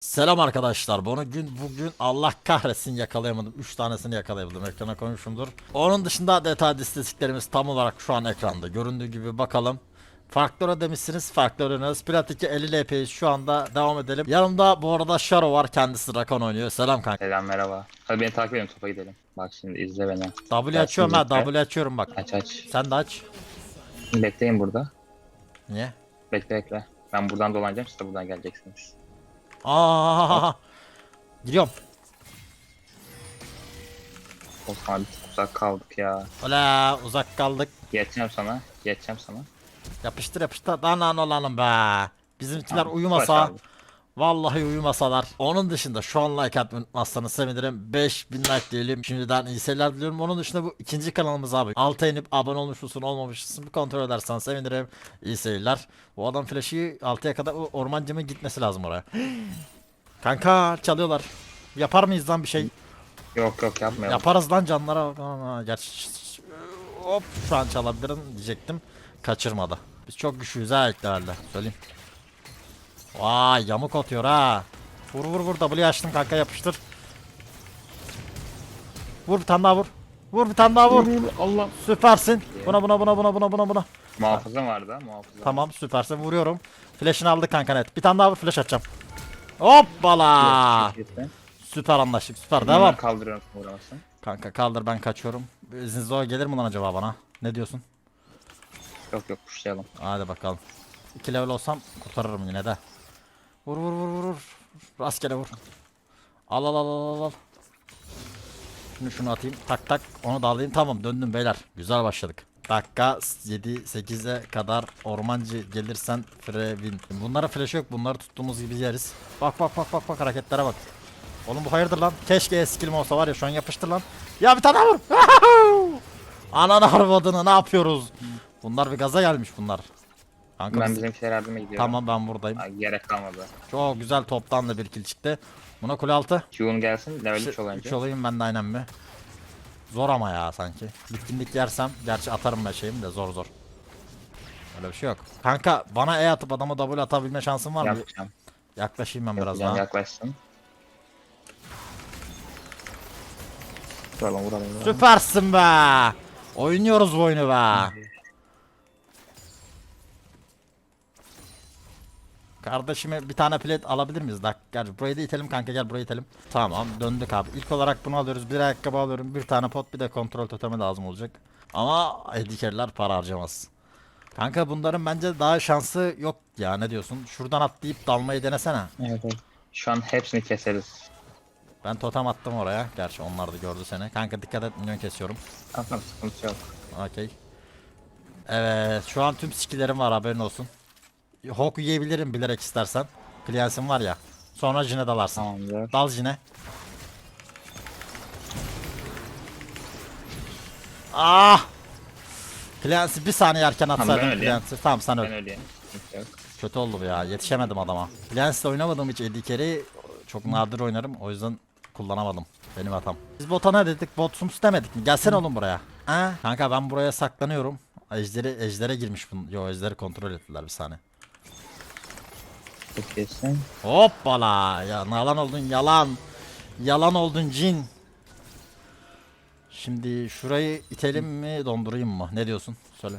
Selam arkadaşlar. Bunu gün bugün Allah kahretsin yakalayamadım. 3 tanesini yakalayabildim. Ekrana koymuşumdur. Onun dışında detaylı istatistiklerimiz tam olarak şu an ekranda. Göründüğü gibi bakalım. Farklı demişsiniz. Farklı oynarız. Plat 2 50 LP'yiz şu anda. Devam edelim. Yanımda bu arada Sharo var. Kendisi Rakan oynuyor. Selam kanka. Selam merhaba. Hadi beni takip edin topa gidelim. Bak şimdi izle beni. W açıyorum ha. bekle. W açıyorum bak. Aç aç. Sen de aç. Bekleyin burada. Niye? Bekle bekle. Ben buradan dolanacağım siz de buradan geleceksiniz. Aa! Gidiyorum. O zaman bir tık uzak kaldık ya. Ola uzak kaldık. Geçeceğim sana. Geçeceğim sana. Yapıştır yapıştır. Lan lan olalım be. Bizimkiler Tamam, uyumasa. başardık. Vallahi uyumasalar. Onun dışında şu an like atmayı unutmazsanız sevinirim. 5000 like diyelim. Şimdiden iyi seyirler diliyorum. Onun dışında bu ikinci kanalımız abi. Alta inip abone olmuş musun olmamış mısın bir kontrol edersen sevinirim. İyi seyirler. Bu adam flash'ı 6'ya kadar o ormancımın gitmesi lazım oraya. Kanka çalıyorlar. Yapar mıyız lan bir şey? Yok yok yapmayalım. Yaparız lan canlara. Aa, Gerçi hop şu an çalabilirim diyecektim. Kaçırmadı. Biz çok güçlüyüz ha herhalde. Söyleyeyim. Vay yamuk atıyor ha. Vur vur vur W açtım kanka yapıştır. Vur bir tane daha vur. Vur bir tane daha vur. Allah. Süpersin. Buna buna buna buna buna buna buna. Muhafızım vardı ha muhafızım. Tamam süpersin vuruyorum. Flash'ını aldık kanka net. Bir tane daha vur flash atacağım. Hoppala. Süper anlaştık süper Bunları devam. Kaldırıyorum uğramasın. Kanka kaldır ben kaçıyorum. Zinzo gelir mi lan acaba bana? Ne diyorsun? Yok yok kuşlayalım. Hadi bakalım. 2 level olsam kurtarırım yine de. Vur vur vur vur. Rastgele vur. Al al al al al. Şunu şunu atayım. Tak tak onu da alayım. Tamam döndüm beyler. Güzel başladık. Dakika 7-8'e kadar ormancı gelirsen free win. Bunlara flash yok. Bunları tuttuğumuz gibi yeriz. Bak bak bak bak bak hareketlere bak. Oğlum bu hayırdır lan? Keşke skill'im olsa var ya şu an yapıştır lan. Ya bir tane vur. Ananı arvadını ne yapıyoruz? Bunlar bir gaza gelmiş bunlar. Kanka Ben biz- bizimkiler yardıma gidiyorum. Tamam ben buradayım. Ha, gerek kalmadı. Çok güzel toptan da bir kill çıktı. Buna kule altı. Q'un gelsin level 3 Üç olunca. olayım ben de aynen mi? Zor ama ya sanki. Bitkinlik yersem gerçi atarım ben şeyimi de zor zor. Öyle bir şey yok. Kanka bana E atıp adama W atabilme şansın var mı? Yapacağım. Yaklaşayım ben biraz Yapacağım daha. yaklaşsın. Vuralım vuralım vuralım. Süpersin be. Oynuyoruz bu oyunu be. Kardeşime bir tane plate alabilir miyiz? Dak gel burayı da itelim kanka gel burayı itelim. Tamam döndük abi. İlk olarak bunu alıyoruz. Bir ayakkabı alıyorum. Bir tane pot bir de kontrol totemi lazım olacak. Ama edikeller para harcamaz. Kanka bunların bence daha şansı yok ya ne diyorsun? Şuradan atlayıp dalmayı denesene. Evet, evet. Şu an hepsini keseriz. Ben totem attım oraya. Gerçi onlar da gördü seni. Kanka dikkat et minyon kesiyorum. Tamam sıkıntı yok. Okey. Evet şu an tüm skillerim var haberin olsun. Hawk yiyebilirim bilerek istersen. Cleanse'im var ya. Sonra Jine dalarsın. Tamamdır. Dal Jine. Ah! Cleanse'i bir saniye erken ben öleyim. Cleanse'i. Tamam sen Ben öl. öleyim. Yok. Kötü oldu bu ya. Yetişemedim adama. Cleanse'le oynamadığım hiç 50 kere çok nadir oynarım. O yüzden kullanamadım. Benim hatam. Biz bota ne dedik? Botsums demedik mi? Gelsene oğlum buraya. Ha? Kanka ben buraya saklanıyorum. Ejderi, ejdere girmiş bun. Yo ejderi kontrol ettiler bir saniye. Çok iyisin. Hoppala. Ya yalan oldun yalan. Yalan oldun cin. Şimdi şurayı itelim mi dondurayım mı? Ne diyorsun? Söyle.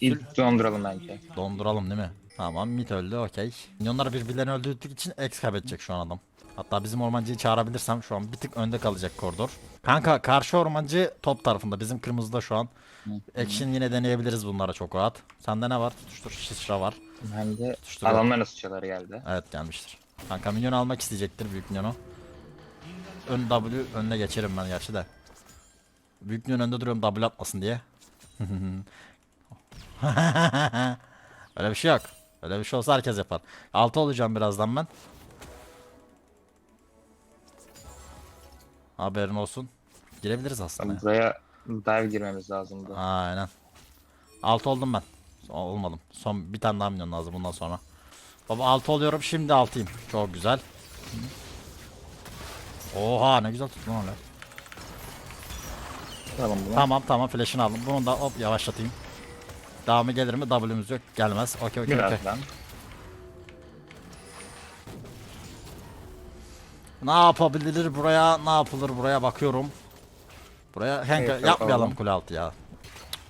İlk donduralım bence. Donduralım değil mi? Tamam mit öldü okey. Minyonlar birbirlerini öldürdük için X kaybedecek şu an adam. Hatta bizim ormancıyı çağırabilirsem şu an bir tık önde kalacak koridor. Kanka karşı ormancı top tarafında bizim kırmızıda şu an. Action yine deneyebiliriz bunlara çok rahat. Sende ne var? Tutuştur şişra var. Bence Tutuşturuyor. adamların sıçraları geldi. Evet gelmiştir. Kanka minyon almak isteyecektir büyük minyonu. Ön W önüne geçerim ben gerçi de. Büyük minyon önde duruyorum W atmasın diye. Öyle bir şey yok. Öyle bir şey olsa herkes yapar. Altı olacağım birazdan ben. Haberin olsun. Girebiliriz aslında. Buraya dive girmemiz lazımdı. Aynen. Altı oldum ben. Olmadım. Son bir tane daha minyon lazım bundan sonra. Baba altı oluyorum şimdi altıyım. Çok güzel. Oha ne güzel tuttun. Tutalım bunu. Tamam tamam flash'ını aldım. Bunu da hop yavaşlatayım. Devamı gelir mi? W'muz yok. Gelmez. Okey okey okey. Birazdan. Ne yapabilir buraya? Ne yapılır buraya bakıyorum. Buraya kanka Evet, yapmayalım yapalım. kule altı ya.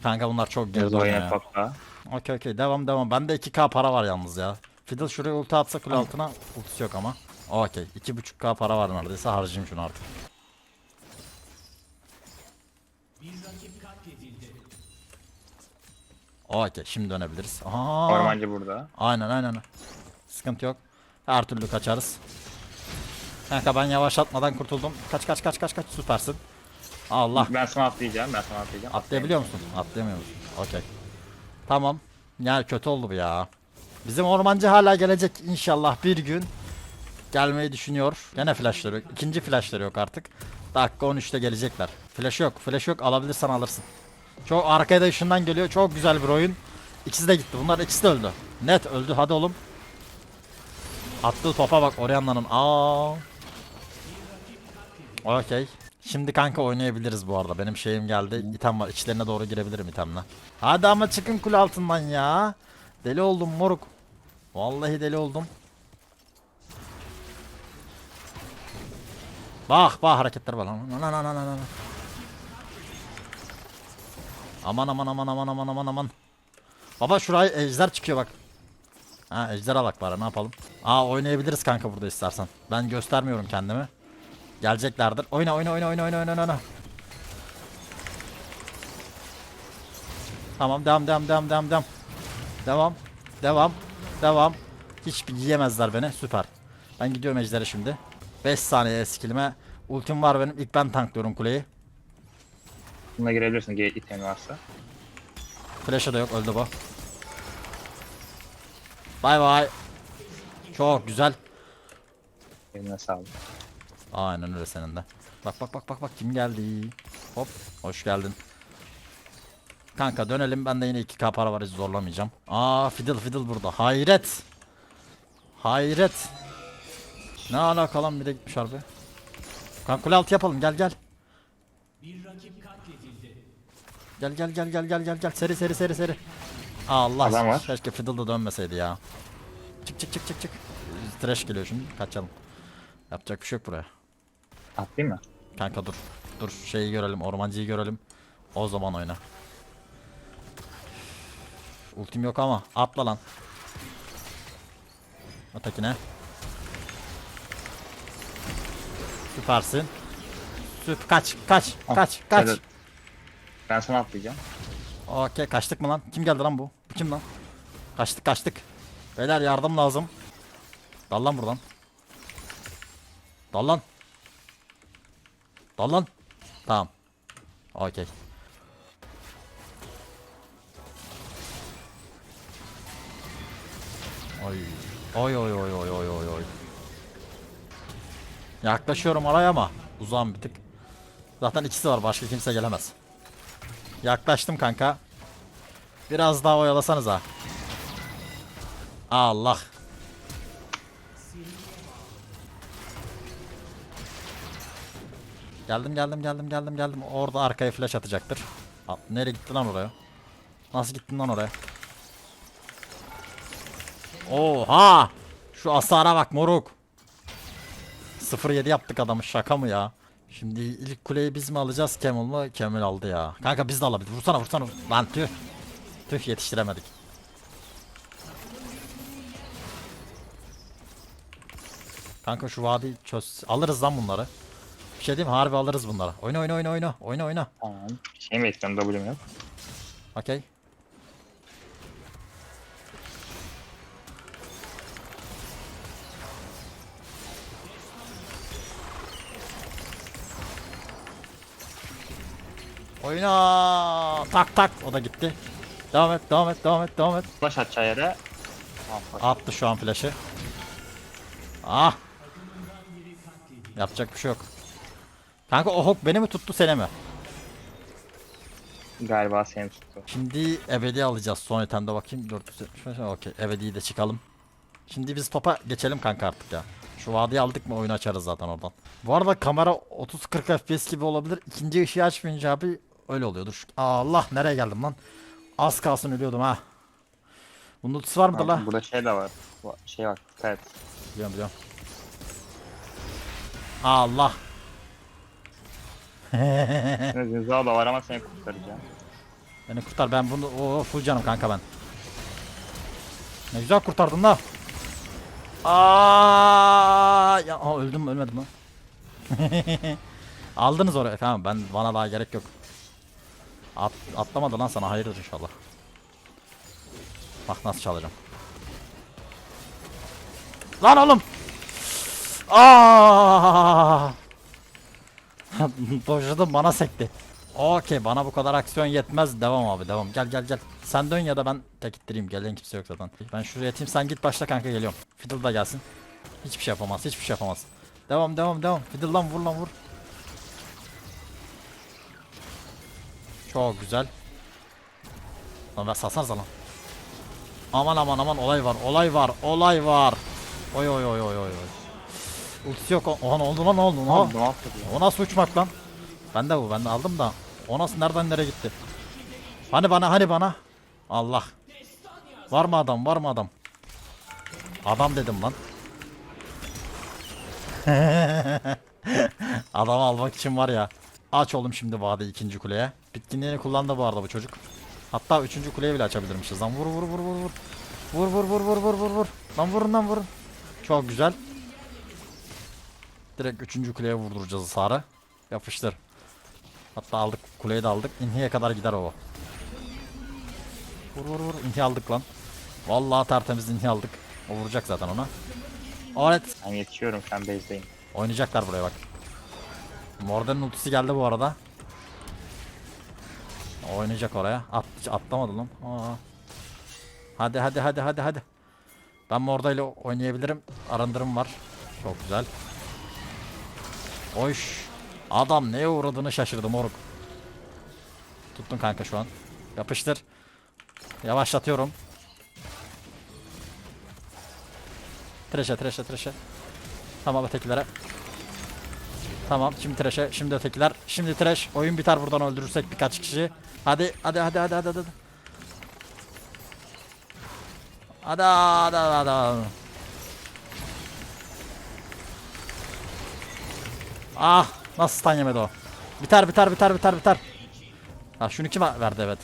Kanka bunlar çok geride oynuyor ya. Okey okey devam devam. Bende 2k para var yalnız ya. Fiddle şuraya ulti atsa kule altına ultisi yok ama. Okey 2.5k para var neredeyse harcayayım şunu artık. Okey şimdi dönebiliriz. Aha. Ormancı burada. Aynen aynen. Sıkıntı yok. Her türlü kaçarız. Kanka ben yavaşlatmadan kurtuldum. Kaç kaç kaç kaç kaç süpersin. Allah. Ben sana atlayacağım. Ben sana atlayacağım. Atlayabiliyor musun? Atlayamıyor musun? Okey. Tamam. Yani kötü oldu bu ya. Bizim ormancı hala gelecek inşallah bir gün. Gelmeyi düşünüyor. Gene flashları yok. İkinci flashları yok artık. Dakika 13'te gelecekler. Flash yok. Flash yok. Alabilirsen alırsın. Çok arkaya da ışından geliyor. Çok güzel bir oyun. İkisi de gitti. Bunlar ikisi de öldü. Net öldü. Hadi oğlum. Attığı topa bak Orianna'nın. Aa. Okey. Şimdi kanka oynayabiliriz bu arada. Benim şeyim geldi. İtem var. İçlerine doğru girebilirim itemle. Hadi ama çıkın kule altından ya. Deli oldum moruk. Vallahi deli oldum. Bak bak hareketler var. Lan, lan, lan, lan, lan. Aman aman aman aman aman aman aman. Baba şuraya ejder çıkıyor bak. Ha ejder alak bari ne yapalım. Aa oynayabiliriz kanka burada istersen. Ben göstermiyorum kendimi. Geleceklerdir. Oyna oyna oyna oyna oyna oyna oyna. Tamam devam devam devam devam devam. Devam. Devam. Devam. Hiç yiyemezler beni. Süper. Ben gidiyorum ejdere şimdi. 5 saniye skillime. Ultim var benim. İlk ben tanklıyorum kuleyi. Buna girebilirsin. Gate item varsa. Flash'ı da yok. Öldü bu. Bay bay. Çok güzel. Eline sağlık. Aynen öyle senin de. Bak bak bak bak bak kim geldi. Hop hoş geldin. Kanka dönelim ben de yine 2k para var hiç zorlamayacağım. Aa Fiddle Fiddle burada. Hayret. Hayret. Ne alaka lan bir de gitmiş harbi. Kanka kule altı yapalım gel gel. Gel gel gel gel gel gel gel seri seri seri seri. Allah Adam var. keşke Fiddle da dönmeseydi ya. Çık çık çık çık çık. Trash geliyor şimdi kaçalım. Yapacak bir şey yok buraya. Atlayayım mı? Kanka dur. Dur şeyi görelim. Ormancıyı görelim. O zaman oyna. Ultim yok ama. Atla lan. Ötekine. Süpersin. Süp kaç kaç Ah, kaç kaç. şöyle- Ben sana atlayacağım. Okey kaçtık mı lan? Kim geldi lan bu? Bu kim lan? Kaçtık kaçtık. Beyler yardım lazım. Dal lan buradan. Dal lan. Dal lan. Tamam. Okey. Oy. Oy oy oy oy oy oy oy. Yaklaşıyorum araya ama uzağım bir tık. Zaten ikisi var başka kimse gelemez. Yaklaştım kanka. Biraz daha oyalasanız ha. Allah. Geldim geldim geldim geldim geldim. Orada arkaya flash atacaktır. Nereye gitti lan oraya? Nasıl gittin lan oraya? Oha! Şu asara bak moruk. 0-7 yaptık adamı şaka mı ya? Şimdi ilk kuleyi biz mi alacağız Kemal mı? Kemal aldı ya. Kanka biz de alabiliriz. Vursana vursana. Lan tüh. Tüh yetiştiremedik. Kanka şu vadi çöz. Alırız lan bunları. Bir şey diyeyim? Harbi alırız bunları. Oyna oyna oyna oyna. Oyna oyna. Tamam. Şey mi bekliyorum? W'm yok. Okey. Oyna. Tak tak. O da gitti. Devam et, devam et, devam et, devam et. Flash atacağı yere. Tamam, flash. Attı şu an flash'ı. Ah. Yapacak bir şey yok. Kanka o hok beni mi tuttu seni mi? Galiba seni tuttu. Şimdi ebedi alacağız son itemde bakayım 475 okey ebediyi de çıkalım. Şimdi biz topa geçelim kanka artık ya. Şu vadiyi aldık mı oyunu açarız zaten oradan. Bu arada kamera 30-40 FPS gibi olabilir. İkinci ışığı açmayınca abi öyle oluyordur. Allah nereye geldim lan? Az kalsın ölüyordum ha. Bunun ultisi var mıdır la? Burada şey de var. Şey var. Evet. Biliyorum biliyorum. Allah. Zinza da var ama seni kurtaracağım. Beni kurtar ben bunu o full canım kanka ben. Ne güzel kurtardın da. Aa ya aa, öldüm mü ölmedim lan. Aldınız oraya tamam ben bana daha gerek yok. At, atlamadı lan sana hayırdır inşallah. Bak nasıl çalacağım. Lan oğlum. Aa! Dojladım bana sekti. Okey bana bu kadar aksiyon yetmez. Devam abi devam. Gel gel gel. Sen dön ya da ben tek ittireyim. Gelen kimse yok zaten. Ben şuraya atayım sen git başla kanka geliyorum. Fiddle da gelsin. Hiçbir şey yapamaz. Hiçbir şey yapamaz. Devam devam devam. Fiddle lan vur lan vur. Çok güzel. Lan ben sarsarsa lan. Aman aman aman olay var. Olay var. Olay var. Oy oy oy oy oy. oy. Ultisi yok. Oha ne oldu lan ne oldu? Ne? O nasıl uçmak lan? Ben de bu ben de aldım da. O nasıl nereden nereye gitti? Hani bana hani bana. Allah. Var mı adam var mı adam? Adam dedim lan. Adamı almak için var ya. Aç oğlum şimdi vade ikinci kuleye. Bitkinliğini kullandı bu arada bu çocuk. Hatta üçüncü kuleyi bile açabilirmişiz. Lan vur vur vur vur vur. Vur vur vur vur vur vur vur. Lan vurun lan vurun. Çok güzel. Direkt üçüncü kuleye vurduracağız Sarı. Yapıştır. Hatta aldık kuleyi de aldık. İnhiye kadar gider o. Vur vur vur. İnhi aldık lan. Vallahi tertemiz inhi aldık. O vuracak zaten ona. Evet. Ben yetişiyorum şu an base'deyim. Oynayacaklar buraya bak. Morden'in ultisi geldi bu arada. Oynayacak oraya. At, atlamadı lan. Aa. Hadi hadi hadi hadi hadi. Ben Morda ile oynayabilirim. Arındırım var. Çok güzel. Oş. Adam neye uğradığını şaşırdı moruk. Tuttun kanka şu an. Yapıştır. Yavaşlatıyorum. Treşe treşe treşe. Tamam ötekilere. Tamam şimdi trash'e şimdi ötekiler. Şimdi trash. Oyun biter buradan öldürürsek birkaç kişi. Hadi hadi hadi hadi hadi hadi. Hadi hadi hadi hadi. Ah nasıl stun yemedi o. Biter biter biter biter biter. Ha şunu kim verdi evet.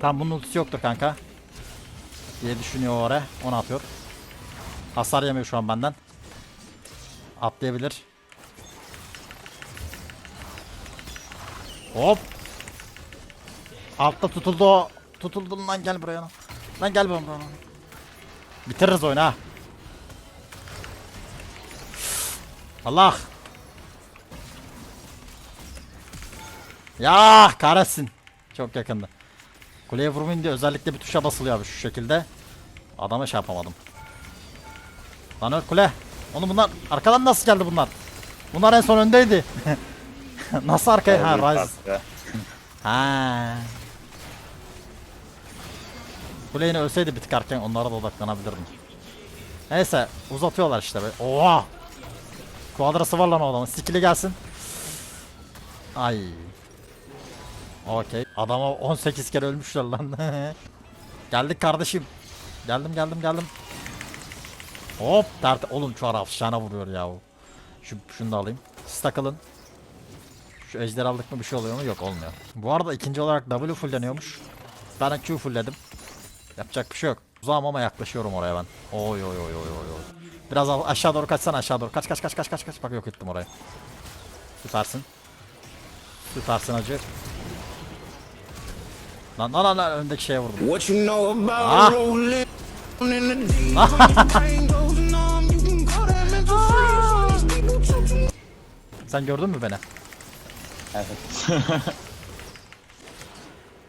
Tamam bunun ultisi yoktur kanka. Diye düşünüyor oraya. Onu atıyor. Hasar yemiyor şu an benden. Atlayabilir. Hop. Altta tutuldu o. Tutuldu lan gel buraya lan. Lan gel buraya. lan. Bitiririz oyunu ha. Allah. Ya kahretsin. Çok yakındı. Kuleye vurmayın diye özellikle bir tuşa basılıyor abi şu şekilde. Adama şey yapamadım. Lan öl kule. Onu bunlar arkadan nasıl geldi bunlar? Bunlar en son öndeydi. nasıl arkaya? Ha Rise. Ha. Kule yine ölseydi bir tık erken onlara da odaklanabilirdim. Neyse uzatıyorlar işte be. Oha. Kuadrası var lan adamın. Skill'i gelsin. Ay. Okey. Adama 18 kere ölmüşler lan. Geldik kardeşim. Geldim geldim geldim. Hop dert oğlum şu ara afşana vuruyor ya. Şu şunu da alayım. Siz takılın. Şu ejder aldık mı bir şey oluyor mu? Yok olmuyor. Bu arada ikinci olarak W fullleniyormuş. Ben Q fullledim. Yapacak bir şey yok. Uzağım ama yaklaşıyorum oraya ben. Oy oy oy oy oy oy. Biraz aşağı doğru kaçsan aşağı doğru. Kaç kaç kaç kaç kaç kaç. Bak yok ettim orayı. Süpersin. Süpersin acı. Lan lan lan lan öndeki şeye vurdum. What you know about Ah. rolling in the deep? Sen gördün mü beni? Evet.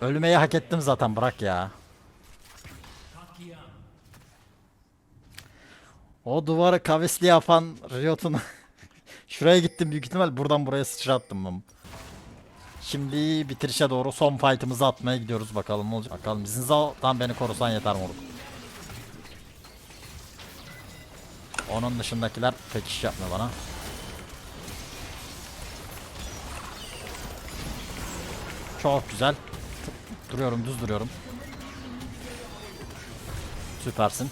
Ölmeyi hak ettim zaten bırak ya. O duvarı kavisli yapan Riot'un Şuraya gittim büyük ihtimal buradan buraya sıçrattım ben. Şimdi bitirişe doğru son fight'ımızı atmaya gidiyoruz bakalım ne olacak. Bakalım Zinza'dan beni korusan yeter moruk. Onun dışındakiler pek iş yapmıyor bana. Çok güzel. Duruyorum düz duruyorum. Süpersin.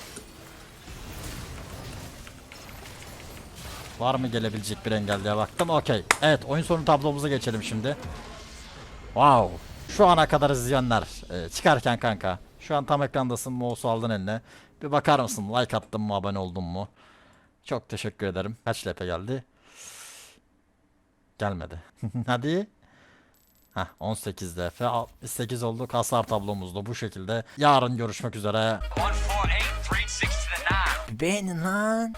Var mı gelebilecek bir engel diye baktım. Okey. Evet oyun sonu tablomuza geçelim şimdi. Wow. Şu ana kadar izleyenler e, çıkarken kanka. Şu an tam ekrandasın. Mouse'u aldın eline. Bir bakar mısın? Like attın mı? Abone oldun mu? Çok teşekkür ederim. Kaç LP geldi? Gelmedi. Hadi. Heh 18 LP. 8 olduk. Hasar tablomuz da bu şekilde. Yarın görüşmek üzere. 148, 360 to the 9. Beğenin lan.